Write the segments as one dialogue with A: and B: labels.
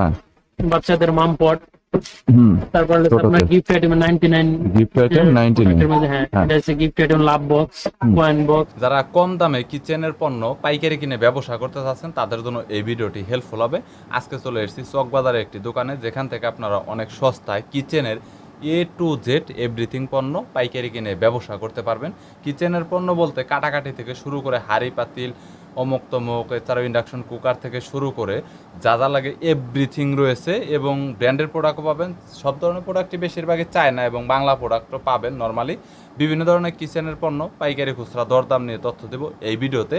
A: হ্যাঁ।
B: বাচ্চাদের মাম পট তারপর আপনার gift item ninety nine
A: gift item ninety
B: মধ্যে হ্যাঁ
A: হ্যাঁ।
B: এটা হচ্ছে gift item love box coin box
C: যারা কম দামে কিচেনের পণ্য পাইকারি কিনে ব্যবসা করতে চাচ্ছেন তাদের জন্য এই ভিডিওটি হেল্পফুল হবে। আজকে চলে এসেছি চকবাজারের একটি দোকানে যেখান থেকে আপনারা অনেক সস্তায় কিচেনের এ টু জেড এভরিথিং পণ্য পাইকারি কিনে ব্যবসা করতে পারবেন। কিচেনের পণ্য বলতে কাটাকাটি থেকে শুরু করে হাঁড়ি পাতিল অমুক তমুক এছাড়াও ইন্ডাকশন কুকার থেকে শুরু করে যা যা লাগে এভরিথিং রয়েছে এবং ব্র্যান্ডের প্রোডাক্টও পাবেন। সব ধরনের প্রোডাক্টই বেশিরভাগই চায়না এবং বাংলা প্রোডাক্টও পাবেন নর্মালি বিভিন্ন ধরনের কিচেনের পণ্য পাইকারি খুচরা দরদাম নিয়ে তথ্য দেব এই ভিডিওতে।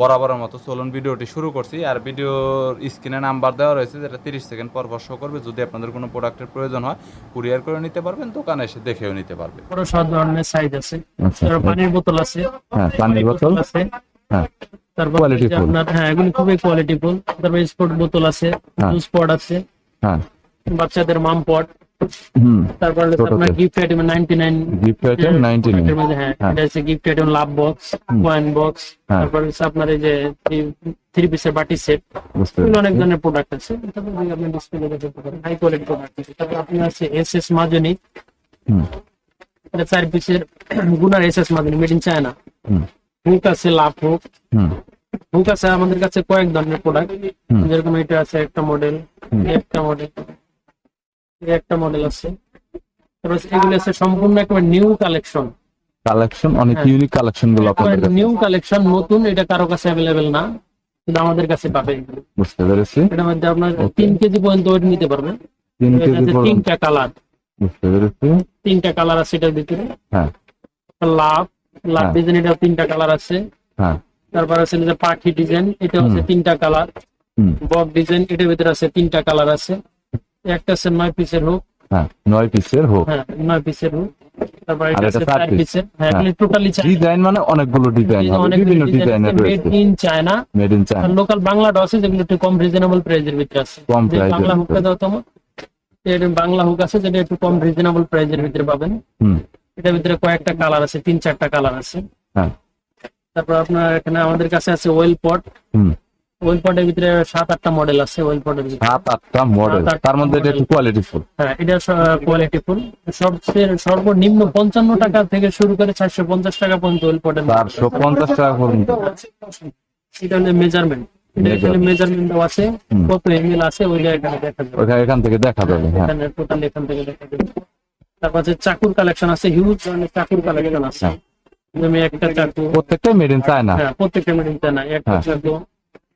C: বরাবরের মতো চলুন ভিডিওটি শুরু করছি। আর ভিডিওর স্ক্রিনে নাম্বার দেওয়া রয়েছে যেটা তিরিশ সেকেন্ড পর শো করবে। যদি আপনাদের কোনো প্রোডাক্টের প্রয়োজন হয় কুরিয়ার করে নিতে পারবেন দোকানে এসে দেখেও নিতে পারবেন।
B: বড় সব ধরনের সাইজ আছে।
A: আচ্ছা।
B: পানির বোতল আছে।
A: হ্যাঁ পানির বোতল
B: আছে। তারপর
A: Quality
B: এই যে
A: full।
B: আপনার হ্যাঁ এগুলি খুবই কোয়ালিটি ফুল। তারপর স্পোর্ট বোতল আছে
A: হ্যাঁ।
B: জুস পট আছে।
A: হ্যাঁ।
B: বাচ্চাদের মাম পট
A: হুম।
B: তারপর হচ্ছে
A: ছোটদের।
B: আপনার gift item ninety nine
A: gift item ninety
B: মধ্যে হ্যাঁ।
A: হ্যাঁ।
B: এটা হচ্ছে gift item love box coin box
A: হ্যাঁ।
B: তারপর হচ্ছে আপনার এই যে থ্রি পিসের বাটি সেট
A: বুঝতে
B: এগুলো
A: পেরেছি।
B: অনেক ধরনের প্রোডাক্ট আছে। তারপর যদি আপনি ডিসপ্লে দেখতে পারেন। হাই কোয়ালিটি প্রোডাক্ট আছে। তারপর আপনি আছে এস এস মাজনি।
A: হুম।
B: এটা চার পিসের গুনার এস এস মাজনি মেড ইন চায়না
A: হুম।
B: হুক আছে লাভ হুক হুক আছে আমাদের কাছে কয়েক ধরনের প্রোডাক্ট যেরকম এটা আছে একটা মডেল একটা মডেল একটা মডেল আছে। তারপর এগুলো আছে সম্পূর্ণ একেবারে নিউ কালেকশন
A: কালেকশন অনেক
B: হ্যাঁ।
A: ইউনিক কালেকশনগুলো আপনাদের কাছে
B: নিউ কালেকশন নতুন এটা কারও কাছে অ্যাভেলেবেল না কিন্তু আমাদের কাছে পাবে
A: বুঝতে পেরেছি।
B: এটার মধ্যে আপনার তিন কেজি পর্যন্ত ওয়েট নিতে পারবেন।
A: তিন
B: এটাতে
A: কেজি পর্যন্ত।
B: তিনটা কালার
A: বুঝতে পেরেছি।
B: তিনটা কালার আছে এটার ভিতরে।
A: হ্যাঁ।
B: লাভ লাভ
A: হ্যাঁ।
B: ডিজাইন এটা তিনটা কালার আছে।
A: হ্যাঁ।
B: তারপর আছে যে পাখি ডিজাইন এটা হচ্ছে তিনটা কালার বক ডিজাইন এটার ভিতরে আছে তিনটা কালার আছে। একটা আছে নয় পিসের হোক
A: হ্যাঁ নয় পিসের হোক
B: হ্যাঁ নয় পিসের হোক তারপর এটা
A: এটা
B: আছে
A: চার
B: চার পিসের হ্যাঁ
A: হ্যাঁ।
B: টোটালি
A: ডিজাইন মানে অনেকগুলো ডিজাইন হবে।
B: অনেক
A: বিভিন্ন ডিজাইনের
B: made in China
A: made in China
B: local Bangla আছে যেগুলো একটু কম রিজনেবল প্রাইজের ভিতরে আছে।
A: কম
B: বাংলা। হুকটা দাও তোমার। বাংলা হুক আছে যেটা একটু কম রিজনেবল প্রাইজের ভিতরে পাবেন।
A: হুম।
B: এটার ভিতরে কয়েকটা কালার আছে তিন চারটা কালার আছে।
A: হ্যাঁ।
B: তারপর আপনার এখানে আমাদের কাছে আছে ওয়েল পট ওয়েল পটের ভিতরে সাত আটটা মডেল আছে ওয়েল পটের ভিতরে।
A: সাত আটটা মডেল তার মধ্যে এটা একটু কোয়ালিটি ফুল
B: হ্যাঁ এটা কোয়ালিটি ফুল সবচেয়ে সর্বনিম্ন পঞ্চান্ন টাকা থেকে শুরু করে চারশো পঞ্চাশ টাকা পর্যন্ত ওয়েল পটের
A: চারশো পঞ্চাশ টাকা পর্যন্ত।
B: এটা হলো মেজারমেন্ট মেজারমেন্ট আছে কত এমএল আছে ওইটা এখানে দেখা যাবে।
A: এখান থেকে দেখা যাবে হ্যাঁ।
B: এখানে টোটাল এখান থেকে দেখা যাবে। তারপর আছে চাকুর কালেকশন আছে হিউজ ধরনের চাকুর কালেকশন আছে।
A: হ্যাঁ।
B: যেমন একটা চাকু।
A: প্রত্যেকটা মেড ইন চায়না
B: হ্যাঁ প্রত্যেকটা মেডিনটা না একটা
A: হ্যাঁ।
B: চাকু।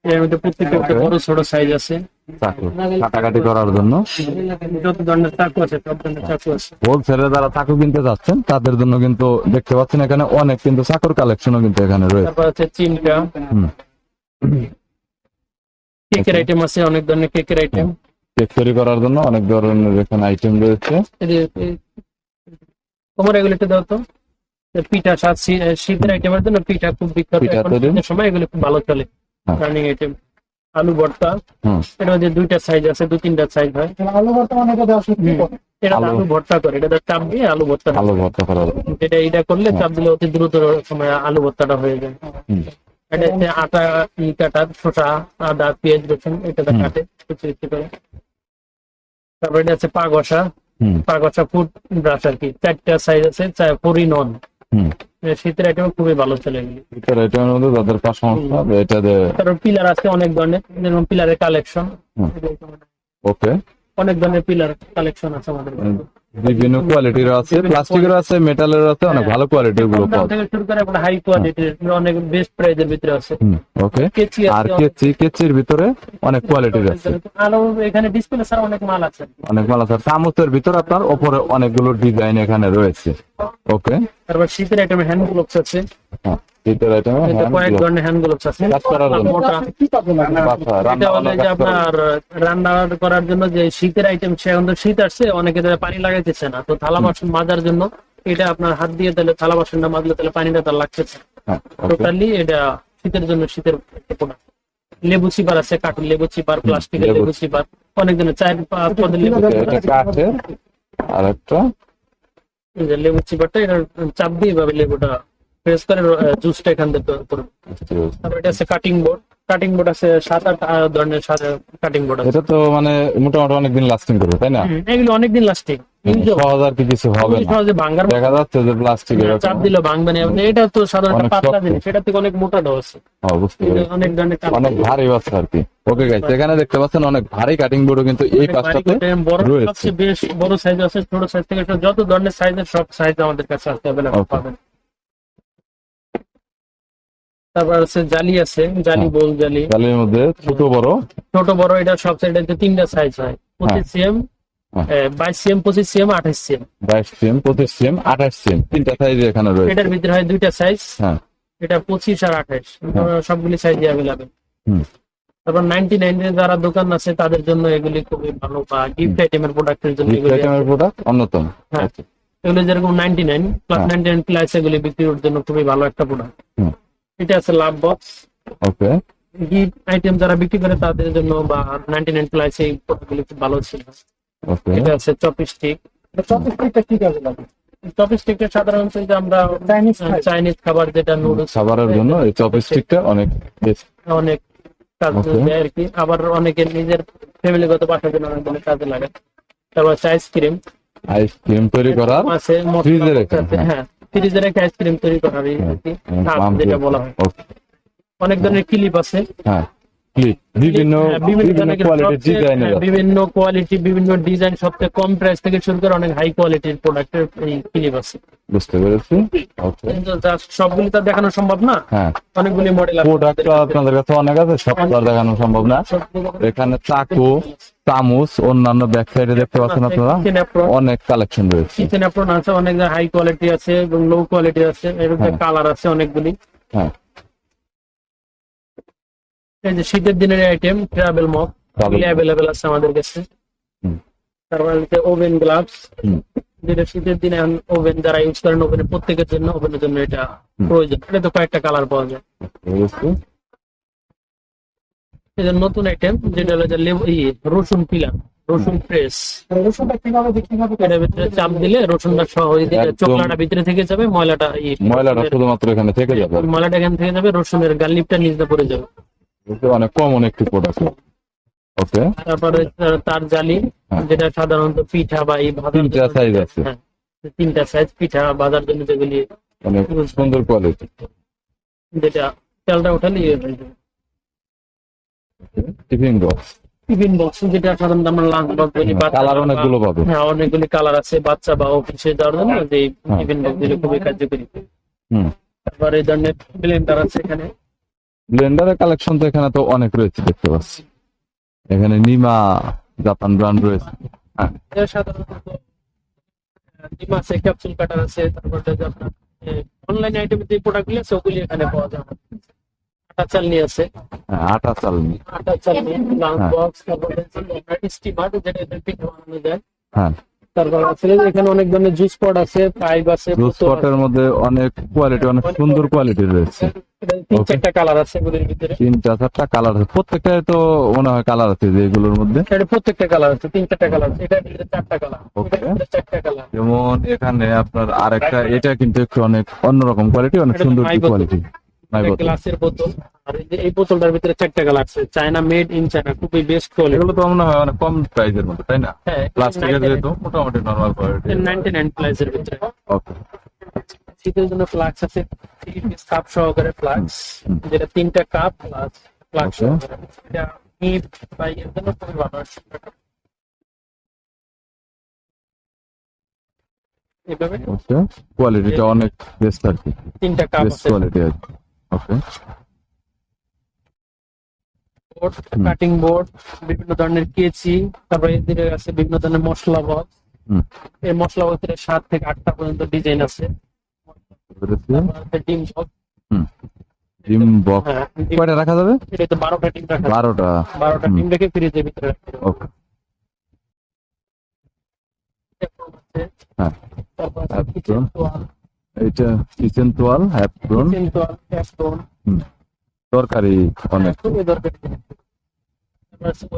B: এর মধ্যে প্রত্যেকটা একটা বড় ছোট সাইজ আছে।
A: চাকু। কাটাকাটি করার জন্য?
B: যত ধরনের চাকু আছে সব ধরনের চাকু আছে।
A: হোলসেলে যারা চাকু কিনতে যাচ্ছেন তাদের জন্য কিন্তু দেখতে পাচ্ছেন এখানে অনেক কিন্তু চাকুর কালেকশনও কিন্তু এখানে রয়েছে।
B: তারপর আছে চিমটা
A: হুম।
B: কেকের আইটেম আছে অনেক ধরনের কেকের আইটেম
A: কেক তৈরি করার জন্য অনেক ধরনের এখানে আইটেম রয়েছে।
B: তোমার এগুলো একটু দাও তো। পিঠা এ, শীতের আইটেমের জন্য পিঠা খুব বিখ্যাত।
A: পিঠা
B: এখন
A: তৈরি?
B: সময় এগুলো খুব ভালো চলে।
A: হ্যাঁ।
B: রানিং আইটেম আলু ভর্তা। এর মধ্যে দুইটা সাইজ আছে দু তিনটা সাইজ হয়। আলু ভর্তা অনেকে এটা
A: আলু-
B: আলু ভর্তা করে এটা চাপ দিয়ে আলু ভর্তা
A: আলু ভর্তা জন্য।
B: এটা এটা করলে চাপ দিলে অতি দ্রুত সময় আলু ভর্তাটা হয়ে যায়। এটা হচ্ছে আটা ই কাটা শসা আদা পেঁয়াজ রসুন এটা। কাটে। কুচি করে। তারপর এটা আছে পাগসা পাগসা ফুড ব্রাশ আর কি। চারটা সাইজ আছে ফোর ইন
A: ওয়ান
B: শীতের আইটেম খুবই ভালো চলে
A: এটার আইটেমের মধ্যে তাদের সমস্যা এটা
B: তারপর পিলার আছে অনেক ধরনের যেমন পিলারের কালেকশন
A: ওকে
B: অনেক ধরনের পিলার কালেকশন আছে আমাদের।
A: বিভিন্ন কোয়ালিটির আছে প্লাস্টিকের আছে মেটালের আছে অনেক ভালো
B: কোয়ালিটিরগুলো
A: পাওয়া যায়।
B: থেকে শুরু করে আপনার হাই কোয়ালিটির অনেক বেস্ট প্রাইজের ভিতরে আছে।
A: ওকে।
B: কেচি
A: আর কেচি কেচির ভিতরে অনেক কোয়ালিটির আছে।
B: আরও এখানে ডিসপ্লে ছাড়া অনেক মাল আছে।
A: অনেক মাল আছে। চামচের ভিতরে আপনার ওপরে অনেকগুলো ডিজাইন এখানে রয়েছে। ওকে।
B: তারপর শীতের আইটেম হ্যান্ড গ্লোভস আছে।
A: হ্যাঁ শীতের আইটেমে
B: কয়েক ধরনের হ্যান্ড গ্লোভস আছে।
A: কাজ করার
B: আপনার রান্না করার জন্য যে শীতের আইটেম সে এখন তো শীত আসছে অনেকে পানি লাগাইতেছে না। তো থালা বাসন মাজার জন্য এটা আপনার হাত দিয়ে তাহলে থালা বাসনটা মাজলে তাহলে পানিটা তার লাগতেছে।
A: হ্যাঁ
B: টোটালি এটা শীতের জন্য শীতের প্রোডাক্ট লেবু চিপার আছে কাঠের লেবু চিপার প্লাস্টিকের
A: লেবু
B: চিপার অনেক ধরনের চার পদের লেবু আছে।
A: আর একটা
B: যে লেবু চিপারটা এটা চাপ দিয়ে এভাবে লেবুটা প্রেস করে জুসটা এখান থেকে করবে তারপর এটা আছে কাটিং বোর্ড কাটিং বোর্ড আছে সাত আট ধরনের কাটিং বোর্ড আছে।
A: এটা তো মানে মোটামুটি অনেকদিন লাস্টিং করবে তাই না?
B: এগুলো অনেকদিন লাস্টিং
A: সহজ আর কি কিছু হবে না।
B: সহজে ভাঙ্গার
A: দেখা যাচ্ছে যে প্লাস্টিক
B: চাপ দিলে ভাঙবে না। এটা তো সাধারণত
A: অনেক
B: পাতলা জিনিস সেটা থেকে অনেক মোটা আছে
A: পেরেছি।
B: অনেক ধরনের
A: অনেক ভারী বাচ্চা আর কি। ওকে গাইস এখানে দেখতে পাচ্ছেন অনেক ভারী কাটিং বোর্ড কিন্তু এই রয়েছে।
B: বেশ বড় সাইজ আছে ছোট সাইজ থেকে যত ধরনের সাইজের সব সাইজ আমাদের কাছে আছে অ্যাভেলেবল. পাবেন। তারপর আছে জালি আছে জালি
A: হ্যাঁ।
B: বল জালি।
A: তালের মধ্যে ছোট বড়?
B: ছোট বড় এটা সব সাইডে তিনটা সাইজ হয়। পঁচিশ সিএম
A: হ্যাঁ।
B: বাইশ সিএম পঁচিশ সিএম আঠাশ সিএম
A: বাইশ সিএম পঁচিশ সিএম আঠাশ সিএম তিনটা সাইজ এখানে রয়েছে।
B: এটার ভিতরে হয় দুইটা সাইজ
A: হ্যাঁ।
B: এটা পঁচিশ আর আঠাশ। সবগুলি সাইজ অ্যাভেলেবেল
A: হুম।
B: তারপর নাইনটি নাইনে যারা দোকান আছে তাদের জন্য এগুলি খুবই ভালো বা গিফট আইটেমের প্রোডাক্টের জন্য এগুলি
A: প্রোডাক্ট অন্যতম।
B: হ্যাঁ।
A: Okay.
B: এগুলো যেরকম নাইনটি নাইন প্লাস
A: হ্যাঁ।
B: নাইনটি নাইন প্লাস এগুলি বিক্রির জন্য খুবই ভালো একটা প্রোডাক্ট। এটা আছে love box
A: okay
B: gift item যারা বিক্রি করে তাদের জন্য বা নাইনটি নাইন প্লাস এই প্রোডাক্টগুলি খুব ভালো ছিল।
A: ওকে
B: এটা আছে চপস্টিক চপস্টিকটা ঠিক আছে চপস্টিকটা সাধারণত যে আমরা চাইনিজ চাইনিজ খাবার যেটা নুডলস
A: খাবারের জন্য এই চপস্টিকটা অনেক বেশ-
B: অনেক কাজ. দেয় আর কি। আবার অনেকে নিজের ফ্যামিলিগত বাসার জন্য অনেক ধরনের কাজে লাগে। তারপর আছে আইসক্রিম
A: আইসক্রিম তৈরি করার
B: আছে
A: ফ্রিজে রেখে, হ্যাঁ।
B: হ্যাঁ ফ্রিজে রেখে আইসক্রিম তৈরি করা হাব যেটা বলা হয়। অনেক ধরনের ক্লিপ আছে।
A: হ্যাঁ। বিভিন্ন
B: হ্যাঁ, বিভিন্ন
A: বিভিন্ন কোয়ালিটির
B: সবচেয়ে- হ্যাঁ, বিভিন্ন কোয়ালিটি বিভিন্ন ডিজাইন সবচেয়ে কম প্রাইস থেকে শুরু করে অনেক হাই কোয়ালিটির প্রোডাক্টের এই ক্লিপ আছে।
A: বুঝতে পেরেছি।
B: সবগুলি তো দেখানো সম্ভব না।
A: হ্যাঁ।
B: অনেকগুলি মডেল
A: প্রোডাক্ট আপনাদের কাছে অনেক আছে সব তো দেখানো সম্ভব না। এখানে চাকু চামচ অন্যান্য ব্যাক সাইডে দেখতে পাচ্ছেন আপনারা। অনেক কালেকশন রয়েছে।
B: কিচেন অ্যাপ্রন আছে অনেক হাই কোয়ালিটি আছে এবং লো কোয়ালিটি আছে। এর
A: হ্যাঁ।
B: কালার আছে অনেকগুলি।
A: হ্যাঁ।
B: এই যে শীতের দিনের আইটেম ট্রাভেল মগ
A: Travel
B: এগুলি অ্যাভেলেবেল আছে আমাদের কাছে। তারপর হচ্ছে ওভেন গ্লাভস যেটা শীতের দিনে ওভেন যারা ইউজ করেন ওভেনে প্রত্যেকের জন্য ওভেনের জন্য এটা প্রয়োজন। এটা তো কয়েকটা কালার পাওয়া যায়। এটা নতুন আইটেম যেটা হলো যে লেবু ইয়ে রসুন পিলার রসুন প্রেস
D: রসুনটা কীভাবে বিক্রি হবে?
B: এটার ভিতরে চাপ দিলে রসুনটা সহ ওই দিকে
A: একদম।
B: চোখলাটা ভিতরে থেকে যাবে ময়লাটা ইয়ে
A: ময়লাটা শুধুমাত্র এখানে থেকে যাবে।
B: ময়লাটা এখান থেকে যাবে রসুনের গালিপটা নিচে পড়ে যাবে।
A: অনেক কমন একটি প্রোডাক্ট ওকে
B: তারপরে তার- জালি
A: হ্যাঁ।
B: যেটা সাধারণত পিঠা বা এই
A: তিনটা size আছে।
B: হ্যাঁ, তিনটা সাইজ পিঠা বাজার জন্য যেগুলি
A: অনেক সুন্দর কোয়ালিটি
B: যেটা তেলটা উঠালে ইয়ে হয়ে যাবে
A: টিফিন বক্স
B: টিফিন বক্স যেটা সাধারণত আমরা লাঞ্চ বক্স বলি
A: কালার অনেকগুলো পাবে।
B: হ্যাঁ অনেকগুলি কালার আছে বাচ্চা বা অফিসে যাওয়ার জন্য যে। টিফিন বক্সগুলো খুবই কার্যকরী।
A: হুম।
B: তারপরে এই ধরনের ব্লেন্ডার আছে এখানে।
A: ব্লেন্ডারের কালেকশন তো এখানে তো অনেক রয়েছে দেখতে পাচ্ছি। এখানে নিমা জাপান ব্র্যান্ড রয়েছে। হ্যাঁ।
B: সাধারণত ডিম আছে ক্যাপসুল কাটার আছে তারপর আপনার অনলাইন যে আছে ওগুলি এখানে পাওয়া যায় আটা চালনি আছে।
A: হ্যাঁ, আটা চালনি।
B: আটা চালনি
A: হ্যাঁ।
B: বক্স তারপর স্টিমার যেটা এদের বানানো যায়।
A: হ্যাঁ।
B: তারপর আছে এখানে অনেক ধরনের জুস পট আছে পাইপ আছে
A: জুস পটের মধ্যে অনেক কোয়ালিটি অনেক সুন্দর কোয়ালিটি রয়েছে।
B: তিন চারটা কালার আছে এগুলির ভিতরে।
A: তিনটা চারটা কালার আছে। প্রত্যেকটাই তো মনে হয় কালার আছে যে এগুলোর মধ্যে।
B: এটা প্রত্যেকটা কালার আছে তিন চারটা কালার আছে। এটা চারটা কালার চারটা কালার
A: যেমন এখানে আপনার আরেকটা এটা কিন্তু একটু অনেক অন্যরকম কোয়ালিটি অনেক সুন্দর কোয়ালিটি
B: গ্লাসের বোতল। আর এই বোতলটার ভিতরে চারটা কালার আছে চায়না মেড ইন চায়না খুবই বেস্ট কোয়ালিটি
A: এগুলো তো মনে হয় অনেক কম প্রাইসের মধ্যে তাই না?
B: হ্যাঁ
A: প্লাস্টিকের যেহেতু মোটামুটি নর্মাল কোয়ালিটি
B: নাইনটি নাইন প্রাইসের ভিতরে।
A: ওকে
B: শীতের জন্য ফ্লাক্স আছে থ্রি পিস কাপ সহকারে ফ্লাক্স যেটা তিনটা কাপ প্লাস ফ্লাক্স. সহকারে। এটা হিপ বা এর জন্য খুবই ভালো। এভাবে।
A: কোয়ালিটিটা অনেক বেস্ট আর কি।
B: তিনটা কাপ আছে।
A: কোয়ালিটি আর ওকে
B: বোর্ড কাটিং বোর্ড বিভিন্ন ধরনের কেচি তারপরে এদের আছে বিভিন্ন ধরনের মশলা বক্স
A: হুম।
B: এই মশলা বক্সের সাত থেকে আটটা পর্যন্ত ডিজাইন আছে। ডিম বক্স
A: ডিম বক্স কয়টা রাখা যাবে?
B: এটা তো বারোটা ডিম রাখা
A: বারোটা।
B: বারোটা
A: হুম।
B: ডিম রেখে ফ্রিজের ভিতরে রাখতে
A: ওকে। হ্যাঁ।
B: তারপর আছে কিচেন তোয়াল
A: এটা কিচেন তোয়াল হ্যাপটন
B: কিচেন তোয়াল ক্যাপটন
A: তরকারি অনেক।
B: খুবই দরকার।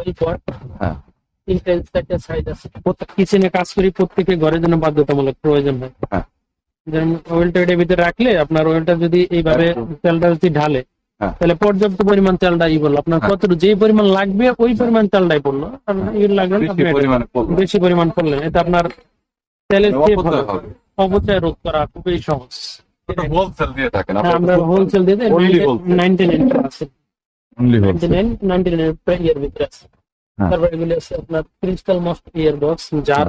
B: ওই পট
A: হ্যাঁ।
B: প্রত্যেক কিচেনে কাজ করি প্রত্যেকে ঘরের জন্য বাধ্যতামূলক প্রয়োজন হয়।
A: হ্যাঁ।
B: যেমন ওয়েলটা এটার ভিতরে রাখলে আপনার ওয়েলটা যদি এইভাবে
A: একদম।
B: তেলটা যদি ঢালে
A: হ্যাঁ।
B: তাহলে পর্যাপ্ত পরিমাণ তেলটা ই বলল আপনার কত যে পরিমাণ লাগবে ওই পরিমাণ তেলটাই পড়ল। আর ই লাগবে
A: বেশি পরিমাণ
B: পড়লেন এটা আপনার তেলের।
A: অপচয়
B: রোধ করা খুবই সহজ।
A: এটা দিয়ে থাকেন
B: আমরা হোলসেল দিয়ে আছে। ভিতরে আছে। তারপর এগুলি আছে আপনার ক্রিস্টাল মস্ট ইয়ার বক্স জার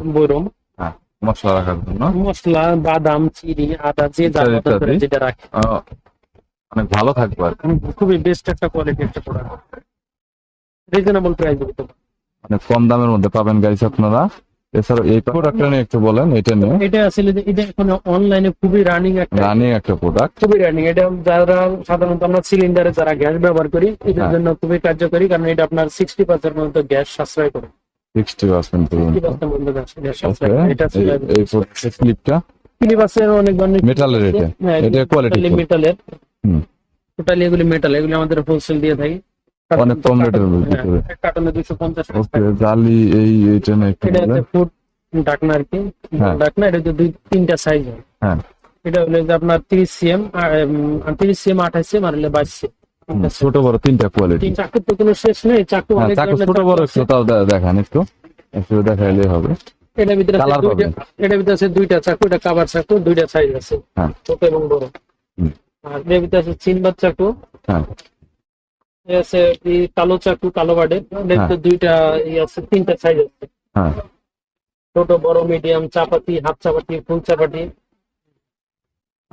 A: মশলা রাখার জন্য।
B: মশলা বাদাম চিনি আদা যে যার মতো করে যেটা রাখে।
A: অনেক ভালো থাকবে আর।
B: খুবই বেস্ট একটা কোয়ালিটি একটা প্রোডাক্ট রিজনেবল প্রাইস দিতে
A: অনেক কম দামের মধ্যে পাবেন গাইস আপনারা। এছাড়াও এই প্রোডাক্টটা নিয়ে একটু বলেন এটা নিয়ে।
B: এটা আসলে যে এটা এখন অনলাইনে খুবই রানিং একটা
A: রানিং একটা প্রোডাক্ট
B: খুবই রানিং এটা যারা সাধারণত আমরা সিলিন্ডারে যারা গ্যাস ব্যবহার করি এদের
A: হ্যাঁ।
B: জন্য খুবই কার্যকরী কারণ এটা আপনার সিক্সটি পার্সেন্ট পর্যন্ত গ্যাস সাশ্রয় করে।
A: সিক্সটি পার্সেন্ট
B: পর্যন্ত। গ্যাস সাশ্রয় এটা
A: এই স্লিপটা
B: সিলিবাসের অনেক ধরনের
A: মেটালের এটা?
B: হ্যাঁ,
A: এটা কোয়ালিটি
B: মেটালের
A: হুম।
B: টোটালি এগুলি মেটাল এগুলি আমাদের হোলসেল দিয়ে থাকি।
A: অনেক কম রেটের ভিতরে
B: কার্টনে
A: ওকে জালি এই এটা নিয়ে একটু
B: এটা ডাকনা আর কি।
A: হ্যাঁ।
B: ডাকনা এটা হচ্ছে দুই তিনটা সাইজ হ্যাঁ। এটা হলো যে আপনার তিরিশ সিএম তিরিশ সিএম আঠাশ সিএম আর হলো বাইশ সিএম।
A: ছোট বড় তিনটা কোয়ালিটি
B: চাকুর তো কোনো শেষ নেই চাকু
A: হ্যাঁ
B: অনেক
A: চাকু ছোট বড়। একটু তাও দেখান একটু। একটু দেখাইলে হবে।
B: এটার ভিতরে দুইটা ভিতরে আছে দুইটা চাকু এটা কাবার চাকু দুইটা সাইজ আছে।
A: হ্যাঁ।
B: ছোট এবং বড়। আর এর ভিতরে আছে চিনবাদ চাকু।
A: হ্যাঁ।
B: আছে এই কালো চাকু কালো বাডে এর দুইটা আছে তিনটা সাইজ আছে।
A: হ্যাঁ।
B: ছোট বড় মিডিয়াম চাপাতি হাফ চাপাতি ফুল চাপাতি।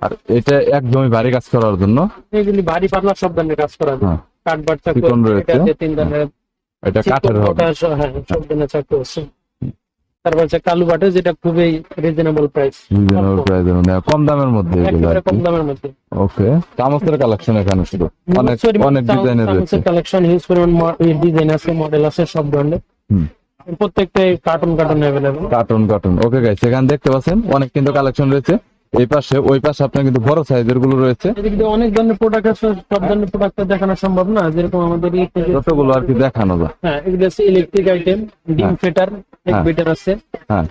A: আর এটা একদমই ভারী কাজ করার জন্য?
B: এগুলি ভারী পাতলা সব ধরনের কাজ করা যায়।
A: হ্যাঁ।
B: কাঠবার চাকু। এটা তিন ধরনের
A: এটা কাঠের হবে।
B: হ্যাঁ সব ধরনের চাকু আছে। তারপর আছে কালু বাটে যেটা খুবই রিজনেবল প্রাইস
A: রিজনেবল প্রাইসের মধ্যে কম দামের মধ্যে
B: একেবারে কম দামের মধ্যে।
A: ওকে চামচের কালেকশন এখানে শুধু। অনেক অনেক ডিজাইনের রয়েছে।
B: কালেকশন হিউজ পরিমাণ ডিজাইন আছে মডেল আছে সব ধরনের
A: হুম।
B: প্রত্যেকটাই cartoon cartoon available
A: cartoon cartoon okay guys এখানে দেখতে পাচ্ছেন অনেক কিন্তু কালেকশন রয়েছে। এই পাশে ওই পাশে আপনার কিন্তু বড় সাইজেরগুলো রয়েছে।
B: অনেক ধরনের প্রোডাক্ট আছে সব ধরনের প্রোডাক্ট দেখানো সম্ভব না। যেরকম আমাদের এই
A: যতগুলো আর কি দেখানো যায়।
B: হ্যাঁ এগুলো ইলেকট্রিক আইটেম ডিম
A: হ্যাঁ।
B: ফেটার এক
A: হ্যাঁ।
B: বিটার আছে।
A: হ্যাঁ।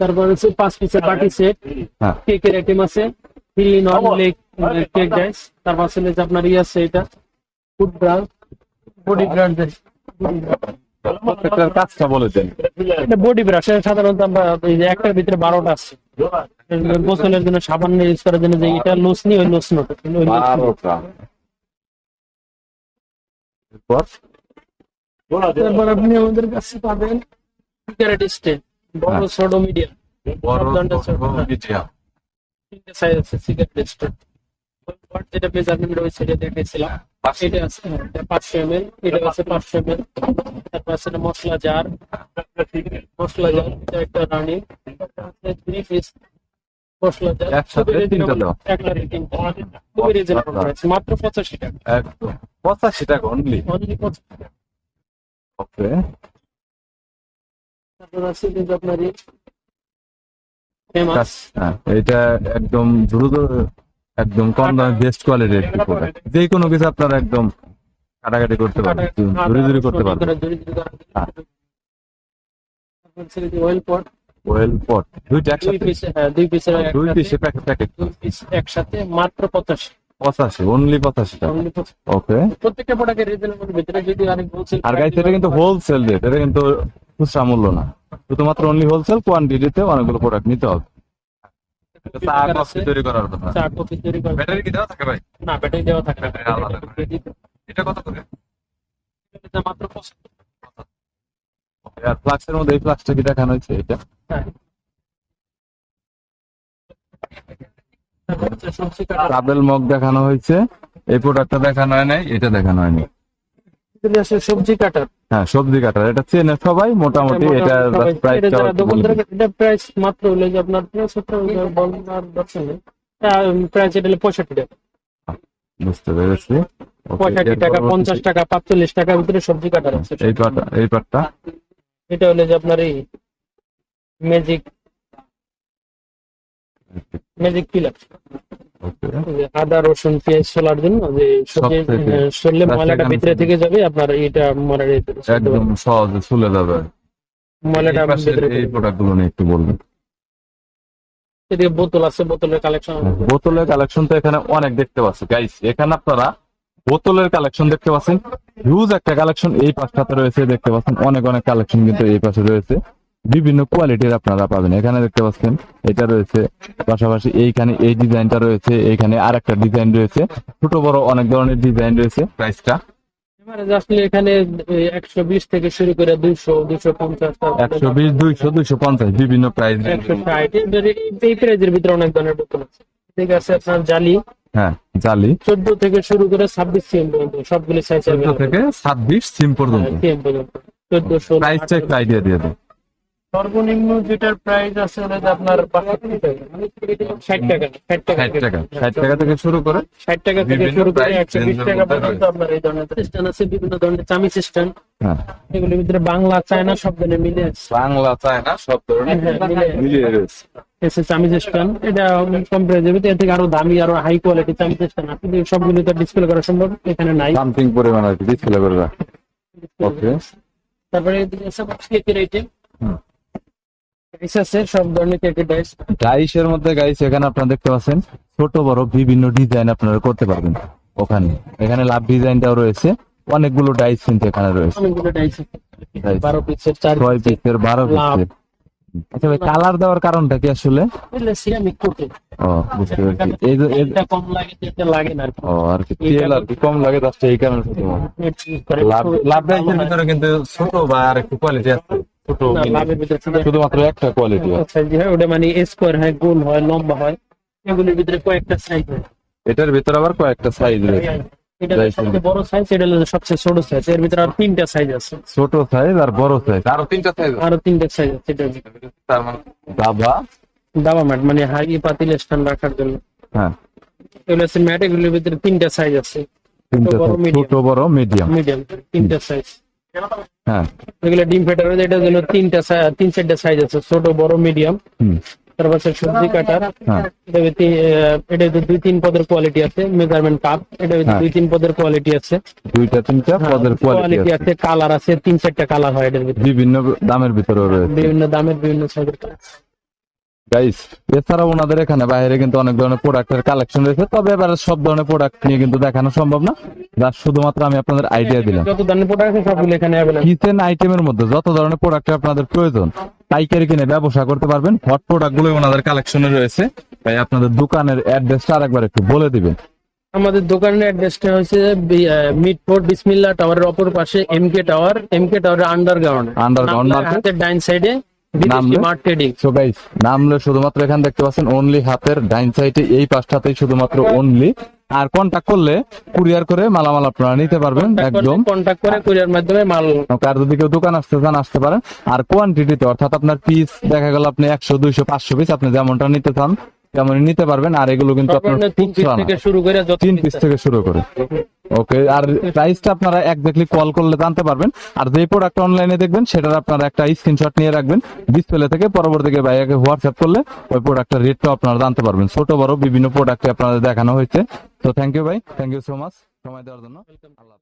B: তারপর হচ্ছে পাঁচ পিসের পার্টি সেট
A: হ্যাঁ।
B: কেকের আইটেম আছে। ইন লেগ কেক গাইস তারপর আছে যে আপনার ইয়ে আছে এটা ফুড ব্রান্ড বডি ব্রান্ড
A: প্রত্যেকটার কাজটা বলেছেন
B: এটা বডি ব্রাশ সাধারণত আমরা এই যে একটার ভিতরে বারোটা আছে। গোসলের জন্য সাবান ইউজ করার জন্য যে এটা লোস নি ওই লোস নট
A: বারোটা।
B: তারপর আপনি আমাদের কাছে পাবেন সিগারেট স্ট্যান্ড বড়
A: হ্যাঁ।
B: ছোট মিডিয়াম।
A: বড়
B: হ্যাঁ।
A: মিডিয়াম।
B: তিনটে সাইজ আছে সিগারেট স্ট্যান্ড যেটা মেজারমেন্ট ওই সাইডে দেখেছিলাম এটা আছে হ্যাঁ, পাঁচশো এম এল। এটা আছে পাঁচশো এম এল। তারপর আছে মশলা জার মশলা জার এটা একটা রানি। থ্রি পিস মশলা জার খুবই রিজনেবল প্রাইস মাত্র পঁচাশি টাকা।
A: একদম। পঁচাশি টাকা অনলি
B: অনলি পঁচাশি টাকা।
A: ওকে
B: তারপর আছে কিন্তু আপনার ফেমাস
A: হ্যাঁ এটা একদম দ্রুত একদম কম দামে বেস্ট কোয়ালিটির প্রোডাক্ট যে কোনো কিছু আপনারা একদম কাটাকাটি করতে পারবেন ধরে ধরে করতে পারবেন।
B: অয়েল পট
A: ওয়েল পট দুইটা
B: দুই
A: একসাথে
B: হ্যাঁ দুই পিসের
A: দুই পিসে প্যাকেট প্যাকেট
B: দুই পিস একসাথে মাত্র পঁচাশি।
A: পঁচাশি অনলি পঁচাশি টাকা। ওকে
B: প্রত্যেকটা প্রোডাক্টের রিজনেবল ভিতরে যদি অনেক হোলসেল
A: আর গাইস এটা কিন্তু হোলসেল রেট এটা কিন্তু খুচরা মূল্য না। শুধুমাত্র অনলি হোলসেল কোয়ান্টিটিতে অনেকগুলো প্রোডাক্ট নিতে হবে। এটা চা কফি তৈরি করার জন্য
B: চা কফি তৈরি করে
A: ব্যাটারি কি দেওয়া থাকে ভাই?
B: না ব্যাটারি দেওয়া থাকে না।
A: আলাদা করে। এটা কত করে?
B: এটা মাত্র 75
A: আর ফ্লাক্সের মধ্যে এই ফ্লাক্সটা কি দেখানো হয়েছে এটা?
B: হ্যাঁ।
A: ট্রাভেল মগ দেখানো হয়েছে। এই প্রোডাক্টটা দেখানো হয় নাই এটা দেখানো হয়নি।
B: সবজি কাটার।
A: হ্যাঁ সবজি কাটার। এটা চেনে সবাই মোটামুটি এটা প্রাইস
B: এটা মাত্র হলো যে আপনার বলার দরকার নেই প্রাইস এটা হলো পঁয়ষট্টি টাকা।
A: বুঝতে পেরেছি।
B: পঁয়ষট্টি টাকা পঞ্চাশ টাকা পাঁচচল্লিশ টাকার ভিতরে সবজি কাটার আছে।
A: এই পাটটা এই পাটটা?
B: এটা হলো যে আপনার এই ম্যাজিক ম্যাজিক পিলার আদা রসুন পেঁয়াজ সোলার জন্য যে সরলে ময়লাটা ভিতরে থেকে যাবে আপনার এটা
A: একদম সহজে চলে যাবে।
B: ময়লাটা
A: এই পাশের
B: ভিতরে
A: এই প্রোডাক্ট নিয়ে একটু বলবেন।
B: এদিকে বোতল আছে বোতলের কালেকশন
A: বোতলের কালেকশন তো এখানে অনেক দেখতে পাচ্ছি। গাইস এখানে আপনারা বোতলের কালেকশন দেখতে পাচ্ছেন। হিউজ একটা কালেকশন এই পাশটাতে রয়েছে দেখতে পাচ্ছেন। অনেক অনেক কালেকশন কিন্তু এই পাশে রয়েছে। বিভিন্ন কোয়ালিটির আপনারা পাবেন। এখানে দেখতে পাচ্ছেন এটা রয়েছে পাশাপাশি এইখানে এই ডিজাইনটা রয়েছে এইখানে আর একটা ডিজাইন রয়েছে ছোট বড় অনেক ধরনের ডিজাইন রয়েছে প্রাইসটা
B: আসলে এখানে একশো বিশ থেকে শুরু করে দুইশো দুইশো পঞ্চাশ
A: একশো বিশ দুইশো দুইশো পঞ্চাশ বিভিন্ন প্রাইস
B: একশো ষাট এই প্রাইজের ভিতরে অনেক ধরনের বোতল আছে। ঠিক আছে আপনার জালি।
A: হ্যাঁ জালি।
B: চোদ্দ থেকে শুরু করে ছাব্বিশ সিএম পর্যন্ত সবগুলি সাইজ
A: থেকে ছাব্বিশ সিম পর্যন্ত।
B: চোদ্দ
A: প্রাইসটা একটু আইডিয়া দিয়ে
B: সর্বনিম্ন যেটার প্রাইস আছে হলো যে আপনার ষাট টাকা ষাট টাকা
A: ষাট টাকা ষাট টাকা থেকে শুরু করে
B: ষাট টাকা থেকে শুরু করে একশো বিশ টাকা পর্যন্ত আপনার এই ধরনের স্ট্যান্ড আছে বিভিন্ন ধরনের চামি স্ট্যান্ড
A: হ্যাঁ।
B: এগুলির ভিতরে বাংলা চায়না সব ধরনের মিলে আছে।
A: বাংলা চায় না সব ধরনের
B: হ্যাঁ, মিলে-
A: রয়েছে।
B: এসে স্ট্যান্ড এটা এর থেকে আরও দামি আরও হাই কোয়ালিটি স্ট্যান্ড আপনি সবগুলো তো ডিসপ্লে করা সম্ভব এখানে নাই।
A: সামথিং পরিমাণ আর কি ডিসপ্লে করে রাখ। ওকে
B: তারপরে আইটেম
A: হুম।
B: আছে সব ধরনের কেকের ডাইস
A: ডাইসের মধ্যে গাইস এখানে আপনারা দেখতে পাচ্ছেন ছোট বড় বিভিন্ন ডিজাইন আপনারা করতে পারবেন ওখানে। এখানে লাভ ডিজাইনটাও রয়েছে অনেকগুলো ডাইস কিন্তু এখানে রয়েছে।
B: অনেকগুলো ডাইস বারো পিসের চার
A: ছয় পিসের বারো পিসের আচ্ছা ভাই কালার দেওয়ার কারণটা কি আসলে?
B: সিরামিক কোটে
A: ও বুঝতে পারছি। এই যে
B: এটা কম লাগে এটা লাগে না
A: ও আর কি তেল আর কি কম লাগে তার এই কারণে। লাভ লাভ ডাইসের ভিতরে কিন্তু ছোট বা আর একটু কোয়ালিটি আছে। ছোট শুধুমাত্র একটা কোয়ালিটি
B: হয়। ওটা মানে স্কোয়ার হয় গোল হয় লম্বা হয় এগুলির ভিতরে কয়েকটা সাইজ হয়।
A: এটার ভিতরে আবার কয়েকটা সাইজ রয়েছে।
B: সবচেয়ে বড় সাইজ এটা হলো সবচেয়ে ছোট সাইজ এর ভিতরে আর তিনটা সাইজ আছে।
A: ছোট সাইজ আর বড় সাইজ আরও তিনটা সাইজ
B: আরও তিনটা সাইজ আছে
A: তার মানে দাবা।
B: দাবা ম্যাট মানে হাই পাতিল স্ট্যান্ড রাখার জন্য।
A: হ্যাঁ।
B: এগুলো আছে ম্যাট এগুলির ভিতরে তিনটা সাইজ আছে।
A: ছোট বড় মিডিয়াম
B: মিডিয়াম তিনটা সাইজ
A: হ্যাঁ।
B: এগুলো ডিম ফেটার এটা জন্য তিনটা তিন চারটা সাইজ আছে ছোট বড় মিডিয়াম তারপর সবজি কাটার
A: হ্যাঁ।
B: এটা দুই তিন পদের কোয়ালিটি আছে মেজারমেন্ট কাপ এটা
A: হ্যাঁ।
B: দুই তিন পদের কোয়ালিটি আছে।
A: দুইটা তিনটা পদের কোয়ালিটি আছে।
B: কালার আছে তিন চারটা কালার হয় এটার
A: বিভিন্ন দামের ভিতরে রয়েছে।
B: বিভিন্ন দামের বিভিন্ন সাইজের
A: গাইস এছাড়াও ওনাদের এখানে বাইরে কিন্তু অনেক ধরনের প্রোডাক্টের কালেকশন রয়েছে তবে এবারে সব ধরনের প্রোডাক্ট নিয়ে কিন্তু দেখানো সম্ভব না। যার শুধুমাত্র আমি আপনাদের আইডিয়া দিলাম।
B: যত ধরনের প্রোডাক্ট আছে সবগুলো এখানে
A: কিচেন আইটেমের মধ্যে যত ধরনের প্রোডাক্ট আপনাদের প্রয়োজন পাইকারি কিনে ব্যবসা করতে পারবেন হট প্রোডাক্টগুলো ওনাদের কালেকশনে রয়েছে। তাই আপনাদের দোকানের অ্যাড্রেসটা আরেকবার একটু বলে দিবেন।
B: আমাদের দোকানের অ্যাড্রেসটা হচ্ছে মিটফোর্ট বিসমিল্লা টাওয়ারের অপর পাশে এমকে টাওয়ার এমকে টাওয়ারের আন্ডারগ্রাউন্ড
A: market?
B: ডাইন সাইডে
A: নামলে?
B: মার্ট ট্রেডিং
A: সো গাইস নামলে শুধুমাত্র এখানে দেখতে পাচ্ছেন অনলি হাতের ডাইন সাইডে এই শুধুমাত্র অনলি আর কন্টাক্ট করলে কুরিয়ার করে মালামাল আপনারা নিতে পারবেন একদম।
B: কন্ট্যাক্ট করে কুরিয়ার মাধ্যমে মাল
A: কার যদি কেউ দোকান আসতে চান আসতে পারেন। আর কোয়ান্টিটিতে অর্থাৎ আপনার পিস দেখা গেল আপনি একশো দুইশো পাঁচশো পিস আপনি যেমনটা নিতে চান তেমনই নিতে পারবেন আর এগুলো কিন্তু আপনার
B: তিন পিস থেকে শুরু করে
A: তিন পিস থেকে শুরু করে। ওকে আর প্রাইসটা আপনারা একজাক্টলি কল করলে জানতে পারবেন। আর যে প্রোডাক্ট অনলাইনে দেখবেন সেটার আপনারা একটা স্ক্রিনশট নিয়ে রাখবেন। ডিসপ্লে থেকে পরবর্তীকে ভাইয়াকে হোয়াটসঅ্যাপ করলে ওই প্রোডাক্টের রেটটা আপনারা জানতে পারবেন। ছোট বড় বিভিন্ন প্রোডাক্টে আপনাদের দেখানো হয়েছে। তো থ্যাংক ইউ ভাই থ্যাংক ইউ সো মাচ সময় দেওয়ার জন্য। আল্লাহ